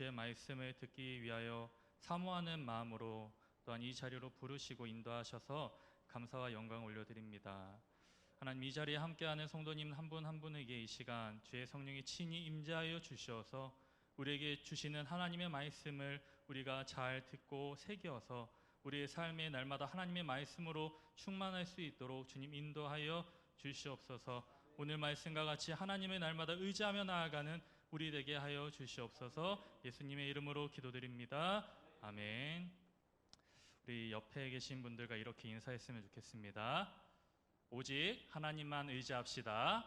주의 말씀을 듣기 위하여 사모하는 마음으로 또한 이 자리로 부르시고 인도하셔서 감사와 영광 올려드립니다. 하나님 이 자리에 함께하는 성도님 한 분한 분에게 이 시간 주의 성령이 친히 임재하여 주시어서 우리에게 주시는 하나님의 말씀을 우리가 잘 듣고 새겨서 우리의 삶의 날마다 하나님의 말씀으로 충만할 수 있도록 주님 인도하여 주시옵소서. 오늘 말씀과 같이 하나님의 날마다 의지하며 나아가는 우리 되게 하여 주시옵소서. 예수님의 이름으로 기도드립니다. 아멘. 우리 옆에 계신 분들과 이렇게 인사했으면 좋겠습니다. 오직 하나님만 의지합시다.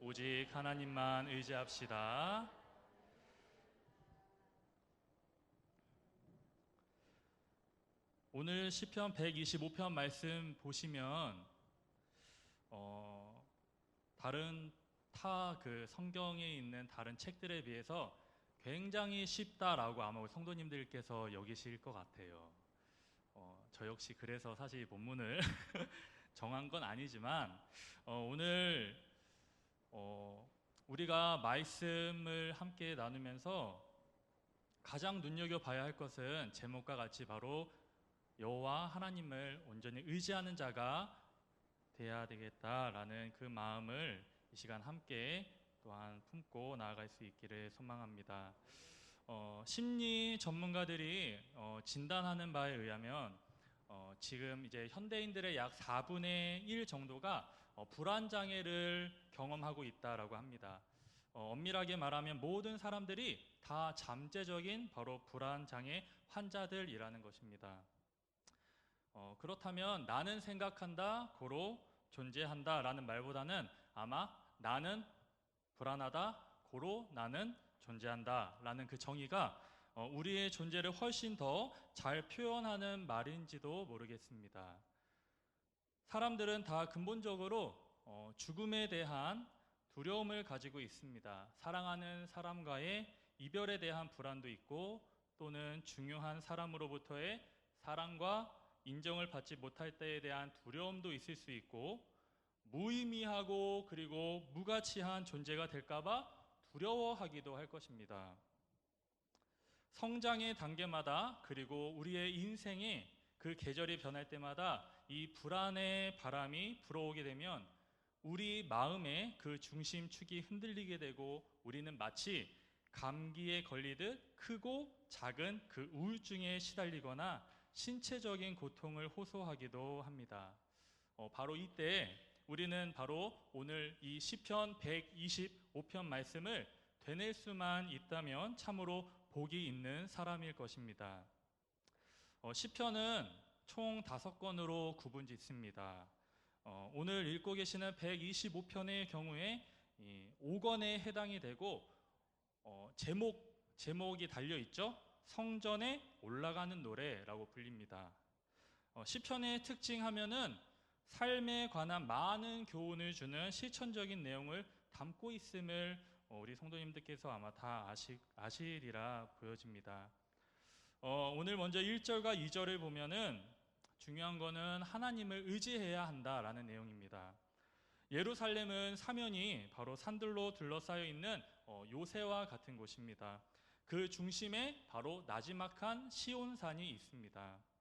오직 하나님만 의지합시다. 오늘 시편 125편 말씀 보시면 어, 다른 타 그 성경에 있는 다른 책들에 비해서 굉장히 쉽다라고 아마 성도님들께서 여기실 것 같아요. 어, 저 역시 그래서 사실 본문을 정한 건 아니지만 어, 오늘 어, 우리가 말씀을 함께 나누면서 가장 눈여겨 봐야 할 것은 제목과 같이 바로 여호와 하나님을 온전히 의지하는 자가 돼야 되겠다라는 그 마음을 이 시간 함께 또한 품고 나아갈 수 있기를 소망합니다. 어, 심리 전문가들이 어, 진단하는 바에 의하면 어, 지금 이제 현대인들의 약 4분의 1 정도가 어, 불안 장애를 경험하고 있다라고 합니다. 어, 엄밀하게 말하면 모든 사람들이 다 잠재적인 바로 불안 장애 환자들이라는 것입니다. 어, 그렇다면 나는 생각한다, 고로 존재한다라는 말보다는 아마 나는 불안하다, 고로 나는 존재한다 라는 그 정의가 어, 우리의 존재를 훨씬 더 잘 표현하는 말인지도 모르겠습니다. 사람들은 다 근본적으로 어, 죽음에 대한 두려움을 가지고 있습니다. 사랑하는 사람과의 이별에 대한 불안도 있고 또는 중요한 사람으로부터의 사랑과 인정을 받지 못할 때에 대한 두려움도 있을 수 있고 무의미하고 그리고 무가치한 존재가 될까봐 두려워하기도 할 것입니다. 성장의 단계마다 그리고 우리의 인생의 그 계절이 변할 때마다 이 불안의 바람이 불어오게 되면 우리 마음의 그 중심축이 흔들리게 되고 우리는 마치 감기에 걸리듯 크고 작은 그 우울증에 시달리거나 신체적인 고통을 호소하기도 합니다. 어, 바로 이때 우리는 바로 오늘 이 시편 125편 말씀을 되낼 수만 있다면 참으로 복이 있는 사람일 것입니다. 어, 시편은 총 다섯 권으로 구분 짓습니다. 어, 오늘 읽고 계시는 125편의 경우에 5권에 해당이 되고 어, 제목 제목이 달려 있죠. 성전에 올라가는 노래라고 불립니다. 어, 시편의 특징 하면은 삶에 관한 많은 교훈을 주는 실천적인 내용을 담고 있음을 어, 우리 성도님들께서 아마 다 아시, 아시리라 보여집니다. 어, 오늘 먼저 1절과 2절을 보면은 중요한 거는 하나님을 의지해야 한다라는 내용입니다. 예루살렘은 사면이 바로 산들로 둘러싸여 있는 어, 요새와 같은 곳입니다. 그 중심에 바로 나지막한 시온산이 있습니다.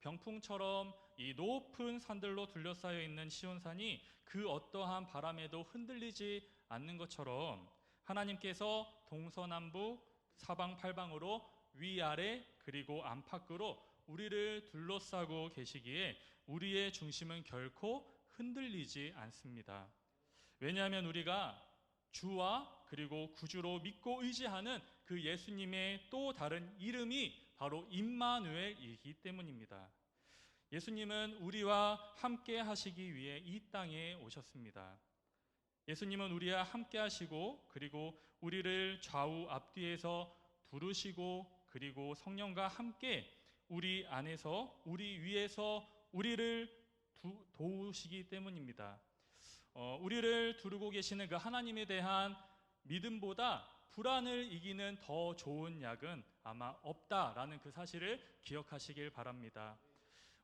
병풍처럼 이 높은 산들로 둘러싸여 있는 시온산이 그 어떠한 바람에도 흔들리지 않는 것처럼 하나님께서 동서남북 사방팔방으로 위아래 그리고 안팎으로 우리를 둘러싸고 계시기에 우리의 중심은 결코 흔들리지 않습니다. 왜냐하면 우리가 주와 그리고 구주로 믿고 의지하는 그 예수님의 또 다른 이름이 바로 임마누엘이기 때문입니다. 예수님은 우리와 함께 하시기 위해 이 땅에 오셨습니다. 예수님은 우리와 함께 하시고 그리고 우리를 좌우 앞뒤에서 부르시고 그리고 성령과 함께 우리 안에서 우리 위에서 우리를 두, 도우시기 때문입니다. 어, 우리를 두르고 계시는 그 하나님에 대한 믿음보다 불안을 이기는 더 좋은 약은 아마 없다라는 그 사실을 기억하시길 바랍니다.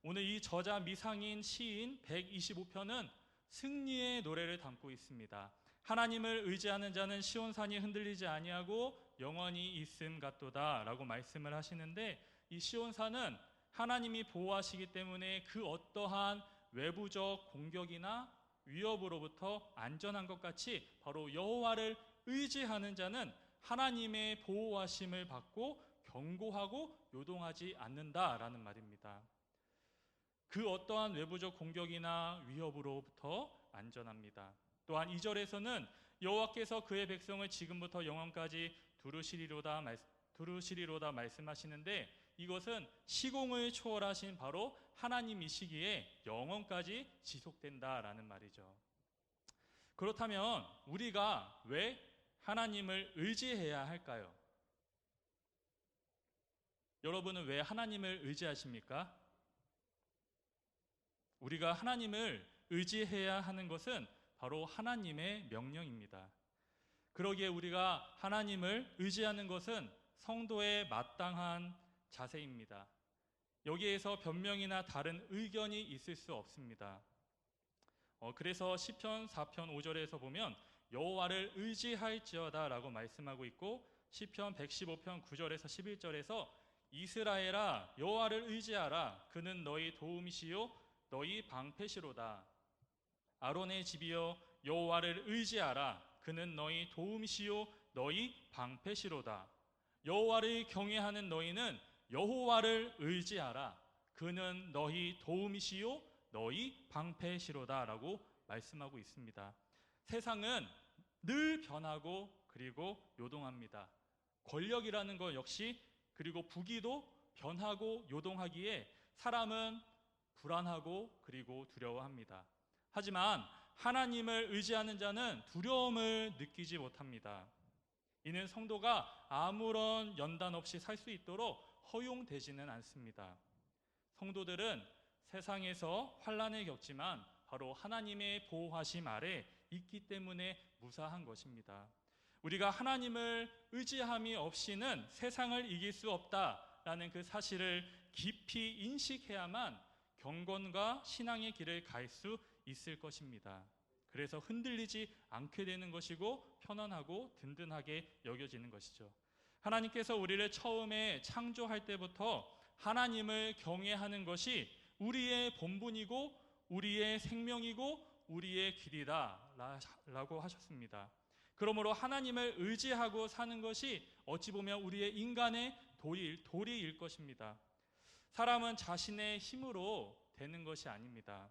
오늘 이 저자 미상인 시인 125편은 승리의 노래를 담고 있습니다. 하나님을 의지하는 자는 시온산이 흔들리지 아니하고 영원히 있음 같도다라고 말씀을 하시는데 이 시온산은 하나님이 보호하시기 때문에 그 어떠한 외부적 공격이나 위협으로부터 안전한 것 같이 바로 여호와를 의지하는 자는 하나님의 보호하심을 받고 경고하고 요동하지 않는다라는 말입니다. 그 어떠한 외부적 공격이나 위협으로부터 안전합니다. 또한 2절에서는 여호와께서 그의 백성을 지금부터 영원까지 두루시리로다 두루시리로다 말씀하시는데 이것은 시공을 초월하신 바로 하나님이시기에 영원까지 지속된다라는 말이죠. 그렇다면 우리가 왜 하나님을 의지해야 할까요? 여러분은 왜 하나님을 의지하십니까? 우리가 하나님을 의지해야 하는 것은 바로 하나님의 명령입니다. 그러기에 우리가 하나님을 의지하는 것은 성도의 마땅한 자세입니다. 여기에서 변명이나 다른 의견이 있을 수 없습니다. 어, 그래서 시편 4편 5절에서 보면 여호와를 의지할지어다라고 말씀하고 있고 시편 115편 9절에서 11절에서 이스라엘아 여호와를 의지하라 그는 너희 도움이시요 너희 방패시로다 아론의 집이여 여호와를 의지하라 그는 너희 도움이시요 너희 방패시로다 여호와를 경외하는 너희는 여호와를 의지하라 그는 너희 도움이시요 너희 방패시로다라고 말씀하고 있습니다. 세상은 늘 변하고 그리고 요동합니다. 권력이라는 것 역시 그리고 부기도 변하고 요동하기에 사람은 불안하고 그리고 두려워합니다. 하지만 하나님을 의지하는 자는 두려움을 느끼지 못합니다. 이는 성도가 아무런 연단 없이 살 수 있도록 허용되지는 않습니다. 성도들은 세상에서 환란을 겪지만 바로 하나님의 보호하심 아래 있기 때문에 무사한 것입니다. 우리가 하나님을 의지함이 없이는 세상을 이길 수 없다라는 그 사실을 깊이 인식해야만 경건과 신앙의 길을 갈 수 있을 것입니다. 그래서 흔들리지 않게 되는 것이고 편안하고 든든하게 여겨지는 것이죠. 하나님께서 우리를 처음에 창조할 때부터 하나님을 경외하는 것이 우리의 본분이고 우리의 생명이고 우리의 길이다 라고 하셨습니다. 그러므로 하나님을 의지하고 사는 것이 어찌 보면 우리의 인간의 도리, 도리일 것입니다. 사람은 자신의 힘으로 되는 것이 아닙니다.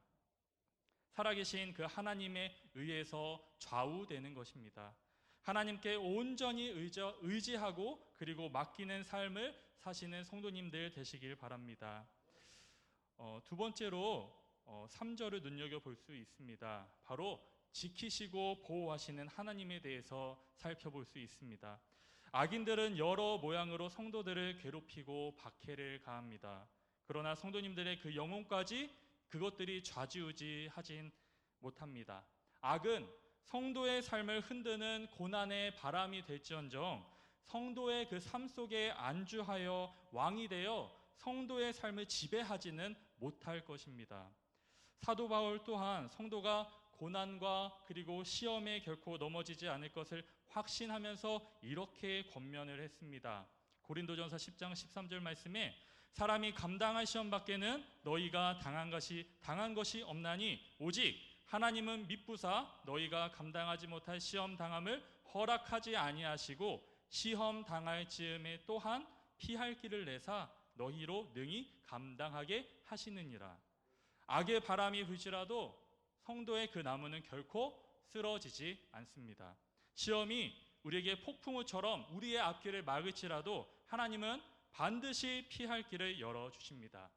살아계신 그 하나님에 의해서 좌우되는 것입니다. 하나님께 온전히 의지하고 그리고 맡기는 삶을 사시는 성도님들 되시길 바랍니다. 어, 두 번째로 어, 3절을 눈여겨볼 수 있습니다. 바로 지키시고 보호하시는 하나님에 대해서 살펴볼 수 있습니다. 악인들은 여러 모양으로 성도들을 괴롭히고 박해를 가합니다. 그러나 성도님들의 그 영혼까지 그것들이 좌지우지 하진 못합니다. 악은 성도의 삶을 흔드는 고난의 바람이 될지언정 성도의 그 삶 속에 안주하여 왕이 되어 성도의 삶을 지배하지는 못할 것입니다. 사도 바울 또한 성도가 고난과 그리고 시험에 결코 넘어지지 않을 것을 확신하면서 이렇게 권면을 했습니다. 고린도전서 10장 13절 말씀에 사람이 감당할 시험 밖에는 너희가 당한 것이 당한 것이 없나니 오직 하나님은 미쁘사 너희가 감당하지 못할 시험 당함을 허락하지 아니하시고 시험 당할 즈음에 또한 피할 길을 내사 너희로 능히 감당하게 하시느니라. 악의 바람이 불지라도 성도의 그 나무는 결코 쓰러지지 않습니다. 시험이 우리에게 폭풍우처럼 우리의 앞길을 막을지라도 하나님은 반드시 피할 길을 열어 주십니다.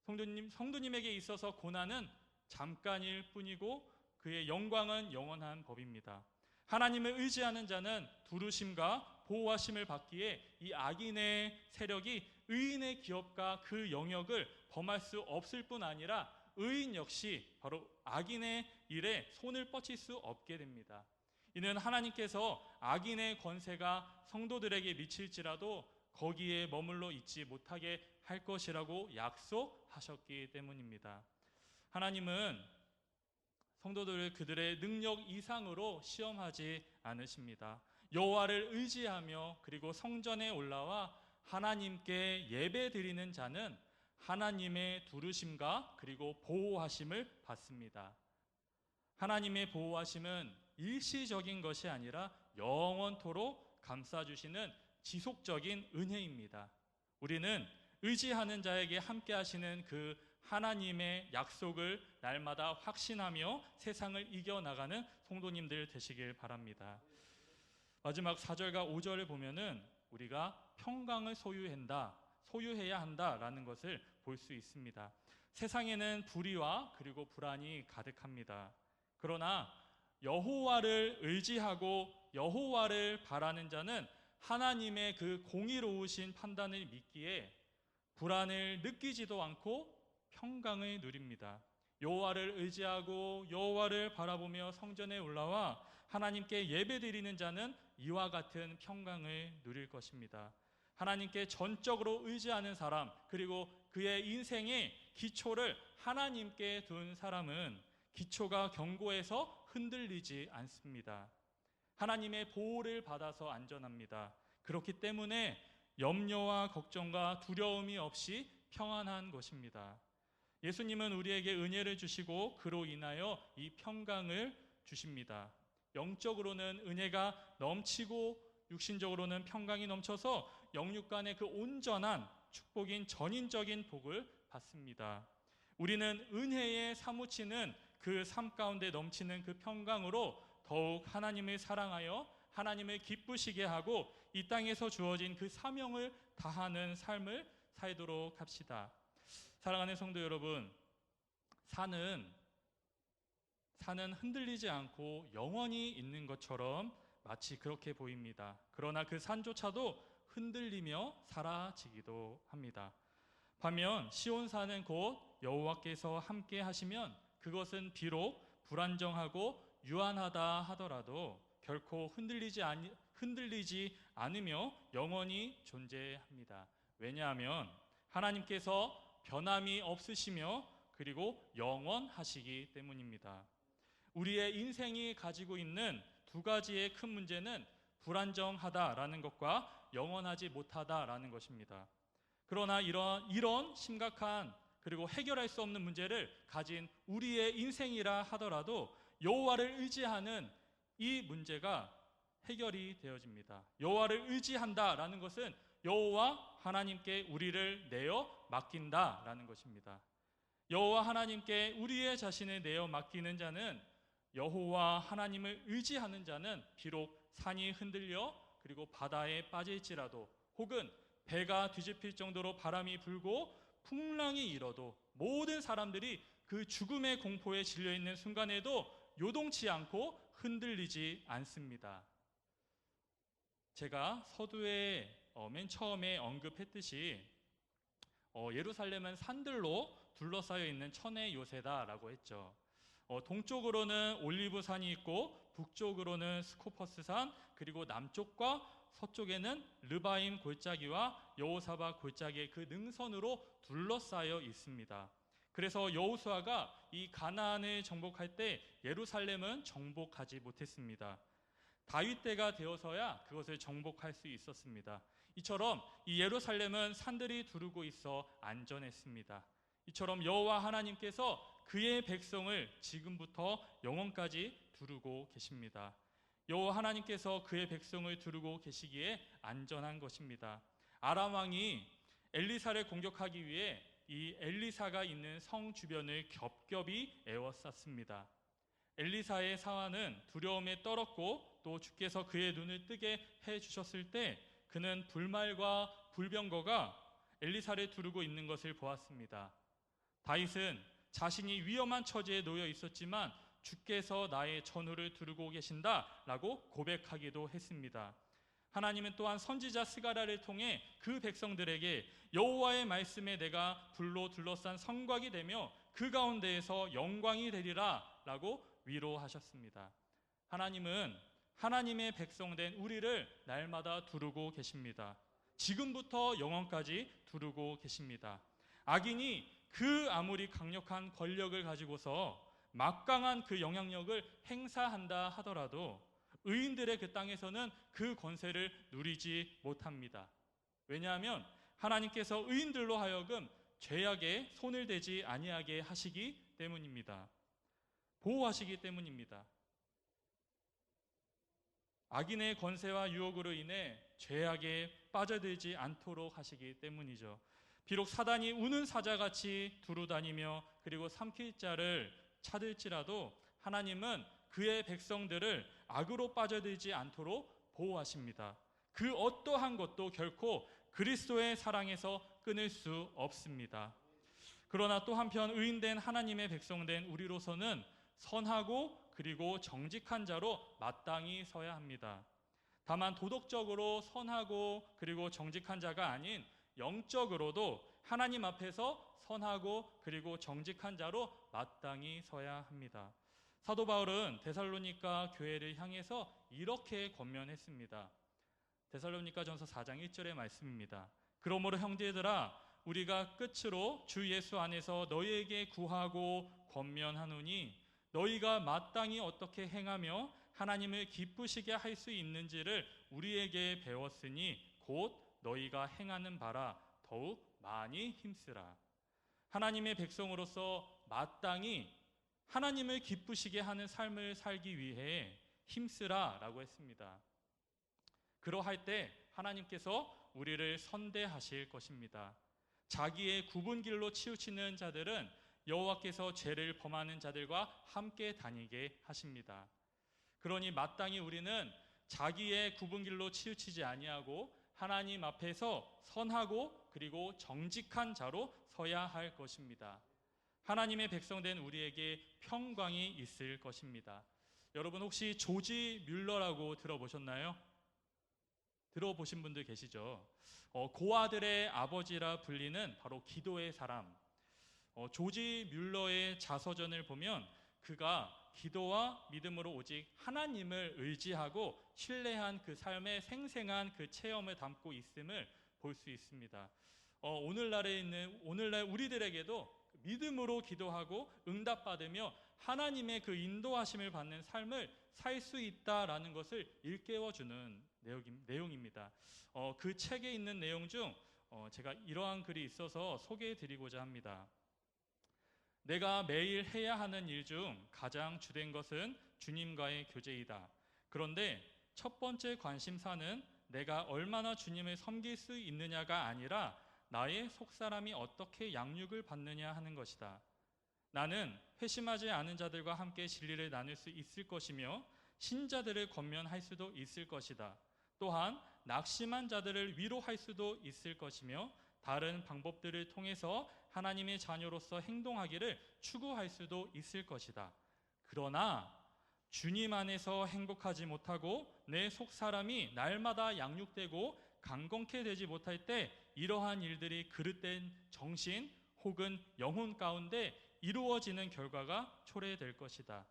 성도님, 성도님에게 있어서 고난은 잠깐일 뿐이고 그의 영광은 영원한 법입니다. 하나님을 의지하는 자는 두루심과 보호하심을 받기에 이 악인의 세력이 의인의 기업과 그 영역을 범할 수 없을 뿐 아니라 의인 역시 바로 악인의 일에 손을 뻗칠 수 없게 됩니다. 이는 하나님께서 악인의 권세가 성도들에게 미칠지라도 거기에 머물러 있지 못하게 할 것이라고 약속하셨기 때문입니다. 하나님은 성도들을 그들의 능력 이상으로 시험하지 않으십니다. 여호와를 의지하며 그리고 성전에 올라와 하나님께 예배 드리는 자는 하나님의 두르심과 그리고 보호하심을 받습니다. 하나님의 보호하심은 일시적인 것이 아니라 영원토록 감싸주시는 지속적인 은혜입니다. 우리는 의지하는 자에게 함께 하시는 그 하나님의 약속을 날마다 확신하며 세상을 이겨나가는 성도님들 되시길 바랍니다. 마지막 4절과 5절을 보면은 우리가 평강을 소유한다, 소유해야 한다라는 것을 볼 수 있습니다. 세상에는 불의와 그리고 불안이 가득합니다. 그러나 여호와를 의지하고 여호와를 바라는 자는 하나님의 그 공의로우신 판단을 믿기에 불안을 느끼지도 않고 평강을 누립니다. 여호와를 의지하고 여호와를 바라보며 성전에 올라와 하나님께 예배드리는 자는 이와 같은 평강을 누릴 것입니다. 하나님께 전적으로 의지하는 사람 그리고 그의 인생의 기초를 하나님께 둔 사람은 기초가 견고해서 흔들리지 않습니다. 하나님의 보호를 받아서 안전합니다. 그렇기 때문에 염려와 걱정과 두려움이 없이 평안한 것입니다. 예수님은 우리에게 은혜를 주시고 그로 인하여 이 평강을 주십니다. 영적으로는 은혜가 넘치고 육신적으로는 평강이 넘쳐서 영육 간의 그 온전한 축복인 전인적인 복을 받습니다. 우리는 은혜에 사무치는 그 삶 가운데 넘치는 그 평강으로 더욱 하나님을 사랑하여 하나님을 기쁘시게 하고 이 땅에서 주어진 그 사명을 다하는 삶을 살도록 합시다. 사랑하는 성도 여러분, 산은 산은 흔들리지 않고 영원히 있는 것처럼 마치 그렇게 보입니다. 그러나 그 산조차도 흔들리며 사라지기도 합니다. 반면 시온산은 곧 여호와께서 함께 하시면 그것은 비록 불안정하고 유한하다 하더라도 결코 흔들리지 아니, 흔들리지 않으며 영원히 존재합니다. 왜냐하면 하나님께서 변함이 없으시며 그리고 영원하시기 때문입니다. 우리의 인생이 가지고 있는 두 가지의 큰 문제는 불안정하다라는 것과 영원하지 못하다라는 것입니다. 그러나 이런 이런 심각한 그리고 해결할 수 없는 문제를 가진 우리의 인생이라 하더라도 여호와를 의지하는 이 문제가 해결이 되어집니다. 여호와를 의지한다라는 것은 여호와 하나님께 우리를 내어 맡긴다라는 것입니다. 여호와 하나님께 우리의 자신을 내어 맡기는 자는 여호와 하나님을 의지하는 자는 비록 산이 흔들려 그리고 바다에 빠질지라도 혹은 배가 뒤집힐 정도로 바람이 불고 풍랑이 일어도 모든 사람들이 그 죽음의 공포에 질려 있는 순간에도 요동치 않고 흔들리지 않습니다. 제가 서두에 어, 맨 처음에 언급했듯이 어, 예루살렘은 산들로 둘러싸여 있는 천의 요새다라고 했죠. 어, 동쪽으로는 올리브 산이 있고 북쪽으로는 스코퍼스산 그리고 남쪽과 서쪽에는 르바임 골짜기와 여호사바 골짜기의 그 능선으로 둘러싸여 있습니다. 그래서 여호수아가 이 가나안을 정복할 때 예루살렘은 정복하지 못했습니다. 다윗 때가 되어서야 그것을 정복할 수 있었습니다. 이처럼 이 예루살렘은 산들이 두르고 있어 안전했습니다. 이처럼 여호와 하나님께서 그의 백성을 지금부터 영원까지 두르고 계십니다. 여호와 하나님께서 그의 백성을 두르고 계시기에 안전한 것입니다. 아람 왕이 엘리사를 공격하기 위해 이 엘리사가 있는 성 주변을 겹겹이 에워쌌습니다. 엘리사의 사화는 두려움에 떨었고 또 주께서 그의 눈을 뜨게 해 주셨을 때 그는 불말과 불병거가 엘리사를 두르고 있는 것을 보았습니다. 다윗은 자신이 위험한 처지에 놓여 있었지만 주께서 나의 전우를 두르고 계신다라고 고백하기도 했습니다. 하나님은 또한 선지자 스가라를 통해 그 백성들에게 여호와의 말씀에 내가 불로 둘러싼 성곽이 되며 그 가운데에서 영광이 되리라라고 위로하셨습니다. 하나님은 하나님의 백성된 우리를 날마다 두르고 계십니다. 지금부터 영원까지 두르고 계십니다. 악인이 그 아무리 강력한 권력을 가지고서 막강한 그 영향력을 행사한다 하더라도 의인들의 그 땅에서는 그 권세를 누리지 못합니다. 왜냐하면 하나님께서 의인들로 하여금 죄악에 손을 대지 아니하게 하시기 때문입니다. 보호하시기 때문입니다. 악인의 권세와 유혹으로 인해 죄악에 빠져들지 않도록 하시기 때문이죠. 비록 사단이 우는 사자같이 두루 다니며 그리고 삼킬 자를 찾을지라도 하나님은 그의 백성들을 악으로 빠져들지 않도록 보호하십니다. 그 어떠한 것도 결코 그리스도의 사랑에서 끊을 수 없습니다. 그러나 또 한편 의인된 하나님의 백성된 우리로서는 선하고 그리고 정직한 자로 마땅히 서야 합니다. 다만 도덕적으로 선하고 그리고 정직한 자가 아닌 영적으로도 하나님 앞에서 선하고 그리고 정직한 자로 마땅히 서야 합니다. 사도 바울은 데살로니가 교회를 향해서 이렇게 권면했습니다. 데살로니가 전서 4장 1절의 말씀입니다. 그러므로 형제들아 우리가 끝으로 주 예수 안에서 너희에게 구하고 권면하노니 너희가 마땅히 어떻게 행하며 하나님을 기쁘시게 할 수 있는지를 우리에게 배웠으니 곧 너희가 행하는 바라 더욱 많이 힘쓰라. 하나님의 백성으로서 마땅히 하나님을 기쁘시게 하는 삶을 살기 위해 힘쓰라 라고 했습니다. 그러할 때 하나님께서 우리를 선대하실 것입니다. 자기의 굽은 길로 치우치는 자들은 여호와께서 죄를 범하는 자들과 함께 다니게 하십니다. 그러니 마땅히 우리는 자기의 굽은 길로 치우치지 아니하고 하나님 앞에서 선하고 그리고 정직한 자로 서야 할 것입니다. 하나님의 백성된 우리에게 평강이 있을 것입니다. 여러분 혹시 조지 뮬러라고 들어보셨나요? 들어보신 분들 계시죠? 어, 고아들의 아버지라 불리는 바로 기도의 사람. 어, 조지 뮬러의 자서전을 보면 그가 기도와 믿음으로 오직 하나님을 의지하고 신뢰한 그 삶의 생생한 그 체험을 담고 있음을 볼 수 있습니다. 어, 오늘날에 있는 오늘날 우리들에게도 믿음으로 기도하고 응답받으며 하나님의 그 인도하심을 받는 삶을 살 수 있다라는 것을 일깨워 주는 내용 입니다. 어, 그 책에 있는 내용 중 어, 제가 이러한 글이 있어서 소개해 드리고자 합니다. 내가 매일 해야 하는 일 중 가장 주된 것은 주님과의 교제이다. 그런데 첫 번째 관심사는 내가 얼마나 주님을 섬길 수 있느냐가 아니라 나의 속사람이 어떻게 양육을 받느냐 하는 것이다. 나는 회심하지 않은 자들과 함께 진리를 나눌 수 있을 것이며 신자들을 권면할 수도 있을 것이다. 또한 낙심한 자들을 위로할 수도 있을 것이며 다른 방법들을 통해서 하나님의 자녀로서 행동하기를 추구할 수도 있을 것이다. 그러나 주님 안에서 행복하지 못하고 내 속 사람이 날마다 양육되고 강건케 되지 못할 때 이러한 일들이 그릇된 정신 혹은 영혼 가운데 이루어지는 결과가 초래될 것이다.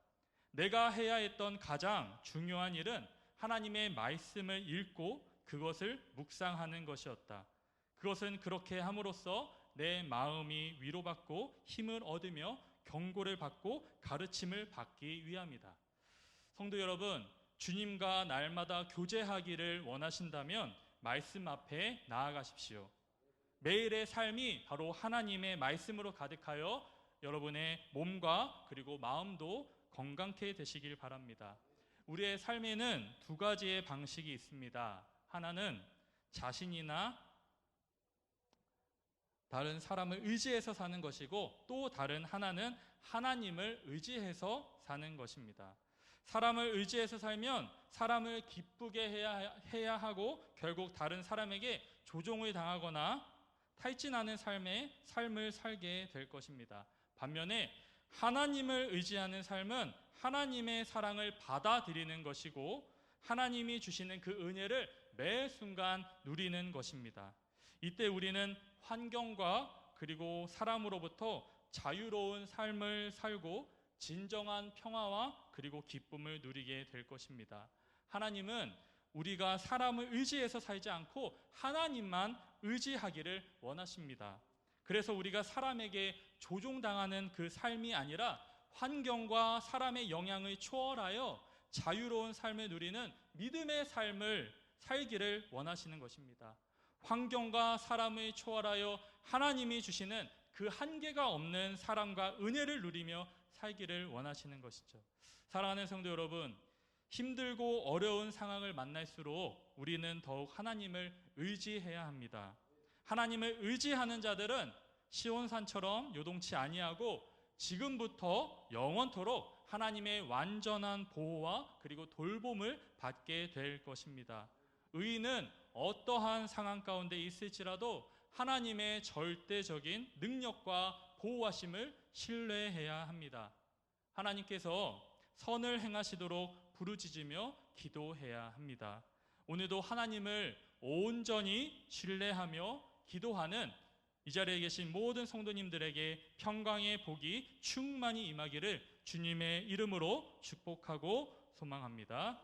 내가 해야 했던 가장 중요한 일은 하나님의 말씀을 읽고 그것을 묵상하는 것이었다. 그것은 그렇게 함으로써 내 마음이 위로받고 힘을 얻으며 경고를 받고 가르침을 받기 위함이다. 성도 여러분, 주님과 날마다 교제하기를 원하신다면 말씀 앞에 나아가십시오. 매일의 삶이 바로 하나님의 말씀으로 가득하여 여러분의 몸과 그리고 마음도 건강케 되시길 바랍니다. 우리의 삶에는 두 가지의 방식이 있습니다. 하나는 자신이나 다른 사람을 의지해서 사는 것이고 또 다른 하나는 하나님을 의지해서 사는 것입니다. 사람을 의지해서 살면 사람을 기쁘게 해야, 해야 하고 결국 다른 사람에게 조종을 당하거나 탈진하는 삶의 삶을 살게 될 것입니다. 반면에 하나님을 의지하는 삶은 하나님의 사랑을 받아들이는 것이고 하나님이 주시는 그 은혜를 매 순간 누리는 것입니다. 이때 우리는 환경과 그리고 사람으로부터 자유로운 삶을 살고 진정한 평화와 그리고 기쁨을 누리게 될 것입니다. 하나님은 우리가 사람을 의지해서 살지 않고 하나님만 의지하기를 원하십니다. 그래서 우리가 사람에게 조종당하는 그 삶이 아니라 환경과 사람의 영향을 초월하여 자유로운 삶을 누리는 믿음의 삶을 살기를 원하시는 것입니다. 환경과 사람을 초월하여 하나님이 주시는 그 한계가 없는 사랑과 은혜를 누리며 살기를 원하시는 것이죠. 사랑하는 성도 여러분, 힘들고 어려운 상황을 만날수록 우리는 더욱 하나님을 의지해야 합니다. 하나님을 의지하는 자들은 시온산처럼 요동치 아니하고 지금부터 영원토록 하나님의 완전한 보호와 그리고 돌봄을 받게 될 것입니다. 의인은 어떠한 상황 가운데 있을지라도 하나님의 절대적인 능력과 보호하심을 신뢰해야 합니다. 하나님께서 선을 행하시도록 부르짖으며 기도해야 합니다. 오늘도 하나님을 온전히 신뢰하며 기도하는 이 자리에 계신 모든 성도님들에게 평강의 복이 충만히 임하기를 주님의 이름으로 축복하고 소망합니다.